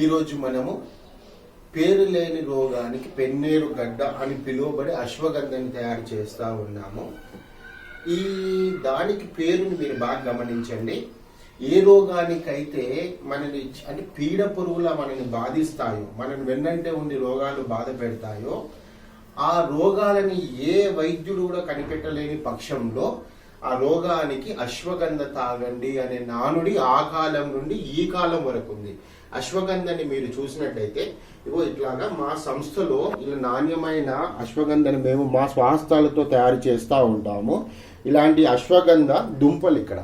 ఈరోజు మనము పేరు లేని రోగానికి పెన్నేరు గడ్డ అని పిలువబడే అశ్వగంధని తయారు చేస్తూ ఉన్నాము. ఈ దానికి పేరుని మీరు బాగా గమనించండి. ఏ రోగానికైతే మనని అంటే పీడ పురుగుల మనని బాధిస్తాయో మనని వెన్నంటే ఉండి రోగాలు బాధ పెడతాయో ఆ రోగాలని ఏ వైద్యుడు కూడా కనిపెట్టలేని పక్షంలో ఆ రోగానికి అశ్వగంధ తాగండి అనే నానుడి ఆ కాలం నుండి ఈ కాలం వరకు ఉంది. అశ్వగంధని మీరు చూసినట్టయితే ఇగో ఇట్లాగా మా సంస్థలో ఇలా నాణ్యమైన అశ్వగంధని మేము మా స్వాస్థాలతో తయారు చేస్తూ ఉంటాము. ఇలాంటి అశ్వగంధ దుంపలు ఇక్కడ.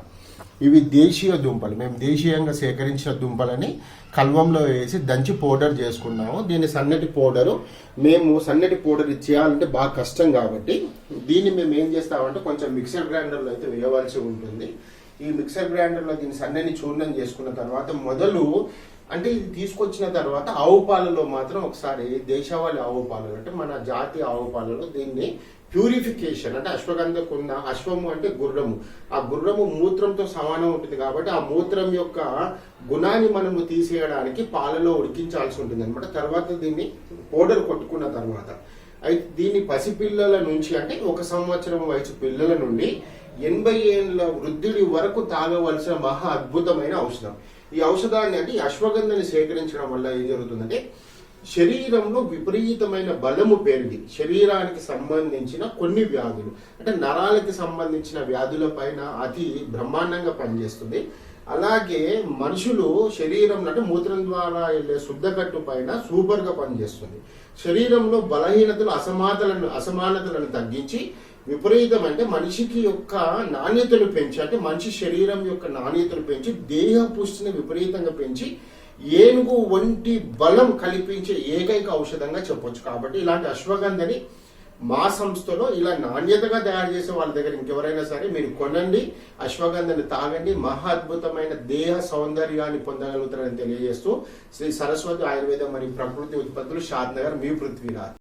ఇవి దేశీయ దుంపలు. మేము దేశీయంగా సేకరించిన దుంపలని కల్వంలో వేసి దంచి పౌడర్ చేసుకున్నాము. దీని సన్నటి పౌడరు మేము సన్నటి పౌడర్ చేయాలంటే బాగా కష్టం కాబట్టి దీన్ని మేము ఏం చేస్తామంటే కొంచెం మిక్సర్ గ్రైండర్లో అయితే వేయవలసి ఉంటుంది. ఈ మిక్సర్ గ్రైండర్లో దీన్ని సన్నని చూర్ణం చేసుకున్న తర్వాత మొదలు అంటే ఇది తీసుకొచ్చిన తర్వాత ఆవు పాలలో మాత్రం ఒకసారి దేశవాళీ ఆవు పాలు అంటే మన జాతి ఆవు పాలలో దీన్ని ప్యూరిఫికేషన్ అంటే అశ్వగంధకున్న అశ్వము అంటే గుర్రము. ఆ గుర్రము మూత్రంతో సమానం ఉంటుంది కాబట్టి ఆ మూత్రం యొక్క గుణాన్ని మనము తీసేయడానికి పాలలో ఉడికించాల్సి ఉంటుంది అనమాట తర్వాత దీన్ని పౌడర్ కొట్టుకున్న తర్వాత అయితే దీన్ని పసిపిల్లల నుంచి అంటే ఒక సంవత్సరం వయసు పిల్లల నుండి ఎనభై ఏళ్ళ వృద్ధుడి వరకు తాగవలసిన మహా అద్భుతమైన ఔషధం. ఈ ఔషధాన్ని అంటే అశ్వగంధని సేకరించడం వల్ల ఏం జరుగుతుందంటే శరీరంలో విపరీతమైన బలము పెరిగి శరీరానికి సంబంధించిన కొన్ని వ్యాధులు అంటే నరాలకి సంబంధించిన వ్యాధుల పైన అతి బ్రహ్మాండంగా పనిచేస్తుంది. అలాగే మనుషులు శరీరం అంటే మూత్రం ద్వారా వెళ్ళే శుద్ధకట్టు పైన సూపర్గా పనిచేస్తుంది. శరీరంలో బలహీనతలు అసమానతలను అసమానతలను తగ్గించి విపరీతం అంటే మనిషికి యొక్క నాణ్యతను పెంచి అంటే మనిషి శరీరం యొక్క నాణ్యతను పెంచి దేహ పుష్టిని విపరీతంగా పెంచి ఏనుగు వంటి బలం కల్పించే ఏకైక ఔషధంగా చెప్పొచ్చు. కాబట్టి ఇలాంటి అశ్వగంధని మా సంస్థలో ఇలా నాణ్యతగా తయారు చేసే వాళ్ళ దగ్గర ఇంకెవరైనా సరే మీరు కొనండి అశ్వగంధని తాగండి మహా అద్భుతమైన దేహ సౌందర్యాన్ని పొందగలుగుతారని తెలియజేస్తూ శ్రీ సరస్వతి ఆయుర్వేదం మరియు ప్రకృతి ఉత్పత్తులు షాద్ నగర్ మీ పృథ్వీరాజ్